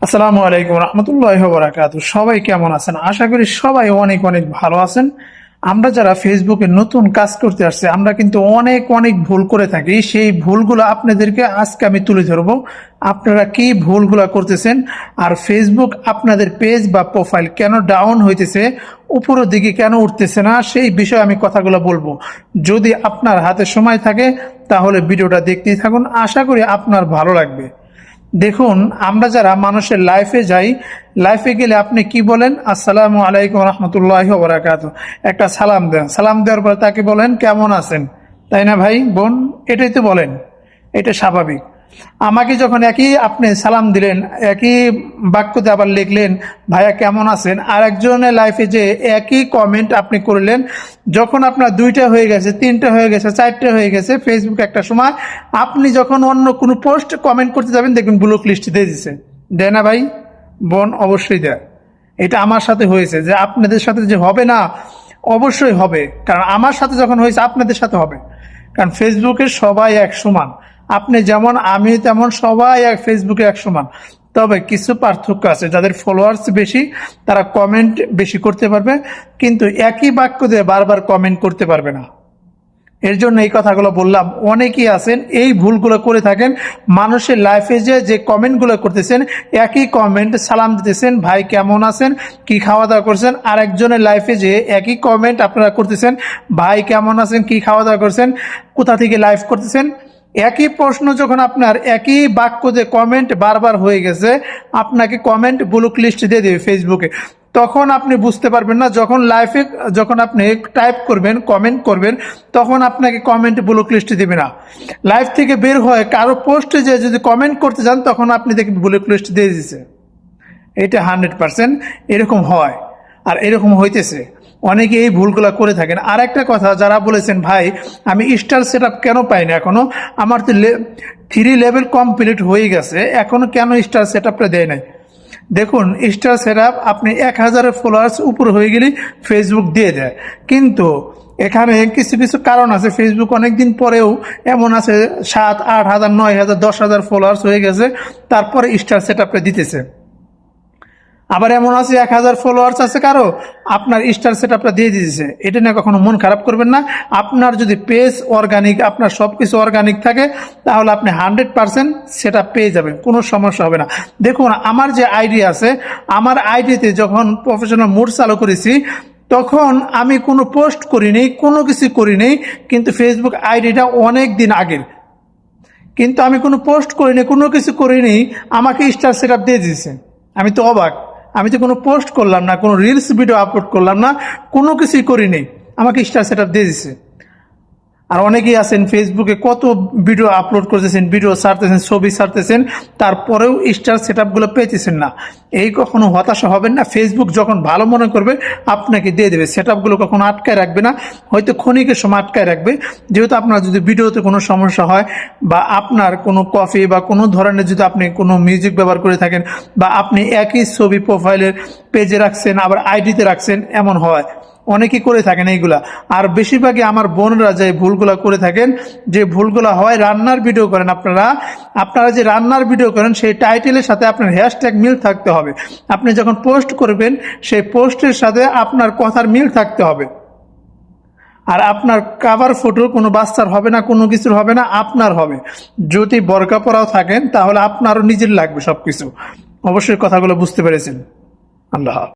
আসসালামু আলাইকুম রহমতুল্লাহ বরাকাত সবাই কেমন আছেন? আশা করি সবাই অনেক অনেক ভালো আছেন। আমরা যারা ফেসবুকে নতুন কাজ করতে আসছে, আমরা কিন্তু অনেক অনেক ভুল করে থাকি। সেই ভুলগুলো আপনাদেরকে আজকে আমি তুলে ধরবো। আপনারা কি ভুলগুলো করতেছেন? আর ফেসবুক আপনাদের পেজ বা প্রোফাইল কেন ডাউন হইতেছে? উপরের দিকে কেন উঠতেছে না? সেই বিষয়ে আমি কথাগুলো বলব। যদি আপনার হাতে সময় থাকে, তাহলে ভিডিওটা দেখতেই থাকুন। আশা করি আপনার ভালো লাগবে। দেখুন, আমরা যারা মানুষের লাইফে যাই লাইফে গেলে আপনি কি বলেন? আসসালামু আলাইকুম রহমতুল্লাহ বরাকাত একটা সালাম দেন। সালাম দেওয়ার পর তাকে বলেন, কেমন আছেন? তাই না ভাই? বোন, এটাই তো বলেন। এটা স্বাভাবিক। আমাকে যখন একই আপনি সালাম দিলেন, একই বাক্যতে আবার লিখলেন, ভাইয়া কেমন আছেন? আর একজনের লাইফে যে একই কমেন্ট আপনি করলেন, যখন আপনার দুইটা হয়ে গেছে, তিনটা হয়ে গেছে, চারটে হয়ে গেছে ফেসবুক একটা সময় আপনি যখন অন্য কোনো পোস্ট কমেন্ট করতে যাবেন, দেখবেন ব্লক লিস্ট দিয়ে দিছে। দেয় না ভাই? বোন, অবশ্যই দেয়। এটা আমার সাথে হয়েছে যে আপনাদের সাথে যে হবে না, অবশ্যই হবে। কারণ আমার সাথে যখন হয়েছে, আপনাদের সাথে হবে। কারণ ফেসবুকে সবাই এক সমান। আপনি যেমন আমি তেমন, সবাই এক ফেসবুকে এক সমান। তবে কিছু পার্থক্য আছে, যাদের ফলোয়ার্স বেশি, তারা কমেন্ট বেশি করতে পারবে, কিন্তু একই বাক্য দিয়ে বারবার কমেন্ট করতে পারবে না। এর জন্য এই কথাগুলো বললাম, অনেকেই আছেন, এই ভুলগুলো করে থাকেন, মানুষের লাইফে যে যে কমেন্টগুলো করতেছেন, একই কমেন্ট সালাম দিতেছেন, ভাই, কেমন আছেন? কি খাওয়া দাওয়া করছেন? আর একজনের লাইফে যে, একই কমেন্ট আপনারা করতেছেন, ভাই, কেমন আছেন? কি খাওয়া দাওয়া করছেন? কোথা থেকে লাইভ করতেছেন? একই প্রশ্ন যখন আপনার একই বাক্য যে কমেন্ট বারবার হয়ে গেছে, আপনাকে কমেন্ট ব্লুক লিস্ট দিয়ে দেবে ফেসবুকে তখন আপনি বুঝতে পারবেন না, যখন লাইফে যখন আপনি টাইপ করবেন কমেন্ট করবেন, তখন আপনাকে কমেন্ট ব্লক লিস্ট দেবে না। লাইফ থেকে বের হয়ে কারও পোস্টে যে যদি কমেন্ট করতে যান, তখন আপনি দেখবেন ব্লক লিস্ট দিয়ে দিচ্ছে এটা হান্ড্রেড পার্সেন্ট এরকম হয়, আর এরকম হইতেছে। অনেকে এই ভুলগুলো করে থাকেন। আর একটা কথা, যারা বলেছেন, ভাই, আমি স্টার সেট কেন পাই না এখনও? আমার তো থ্রি লেভেল কমপ্লিট হয়ে গেছে, এখনও কেন স্টার সেট আপটা দেয় নাই? দেখুন স্টার সেট আপনি এক হাজারের ফলোয়ার্স উপর হয়ে গেলে ফেসবুক দিয়ে দেয়। কিন্তু এখানে কিছু কিছু কারণ আছে। ফেসবুক অনেকদিন পরেও এমন আছে, সাত, আট হাজার, নয় হাজার, দশ হাজার ফলোয়ার্স হয়ে গেছে, তারপরে স্টার সেট দিতেছে। আবার এমন আছে, এক হাজার ফলোয়ার্স আছে কারও, আপনার স্টার সেট আপটা দিয়ে দিয়েছে। এটা নিয়ে কখনো মন খারাপ করবেন না। আপনার যদি পেজ অর্গানিক আপনার সব কিছু অর্গানিক থাকে, তাহলে আপনি হান্ড্রেড পার্সেন্ট সেটা পেয়ে যাবেন, কোনো সমস্যা হবে না। দেখুন, আমার যে আইডি আছে, আমার আইডিতে যখন প্রফেশনাল মুড চালু করেছি, তখন আমি কোনো পোস্ট করিনি, কোনো কিছু করিনি, কিন্তু ফেসবুক আইডিটা অনেক দিন আগের। কিন্তু আমি কোনো পোস্ট করিনি, কোনো কিছু করিনি, আমাকে স্টার সেটআপ দিয়ে দিয়েছে। আমি তো অবাক। আমি তো কোনো পোস্ট করলাম না, কোনো রিলস ভিডিও আপলোড করলাম না, কোনো কিছুই করিনি। আমাকে স্টার সেট আপ দিয়ে দিছে। আর অনেকেই আছেন ফেসবুকে কত ভিডিও আপলোড করতেছেন ভিডিও ছাড়তেছেন, ছবি ছাড়তেছেন, তারপরেও স্টার সেট আপগুলো পেতেছেন না। এই কখনো হতাশা হবেন না। ফেসবুক যখন ভালো মনে করবে, আপনাকে দিয়ে দেবে। সেট আপগুলো কখনো আটকায় রাখবে না। হয়তো ক্ষণিকের সময় আটকায় রাখবে। যেহেতু আপনার যদি ভিডিওতে কোনো সমস্যা হয় বা আপনার কোনো কফি বা কোনো ধরনের যদি আপনি কোনো মিউজিক ব্যবহার করে থাকেন বা আপনি একই ছবি প্রোফাইলের পেজে রাখছেন, আবার আইডিতে রাখছেন, এমন হয়। অনেকেই করে থাকেন এইগুলা। আর বেশিরভাগই আমার বোনরা যে ভুলগুলা করে থাকেন, যে ভুলগুলা হয় রান্নার ভিডিও করেন আপনারা। আপনারা যে রান্নার ভিডিও করেন, সেই টাইটেলের সাথে আপনার হ্যাশট্যাগ মিল থাকতে হবে। আপনি যখন পোস্ট করবেন, সেই পোস্টের সাথে আপনার কথার মিল থাকতে হবে। আর আপনার কাভার ফটো কোনো বাচ্চার হবে না, কোনো কিছুর হবে না, আপনার হবে। যদি বরকা পরাও থাকেন, তাহলে আপনারও নিজের লাগবে সব কিছু অবশ্যই কথাগুলো বুঝতে পেরেছেন। আল্লাহ।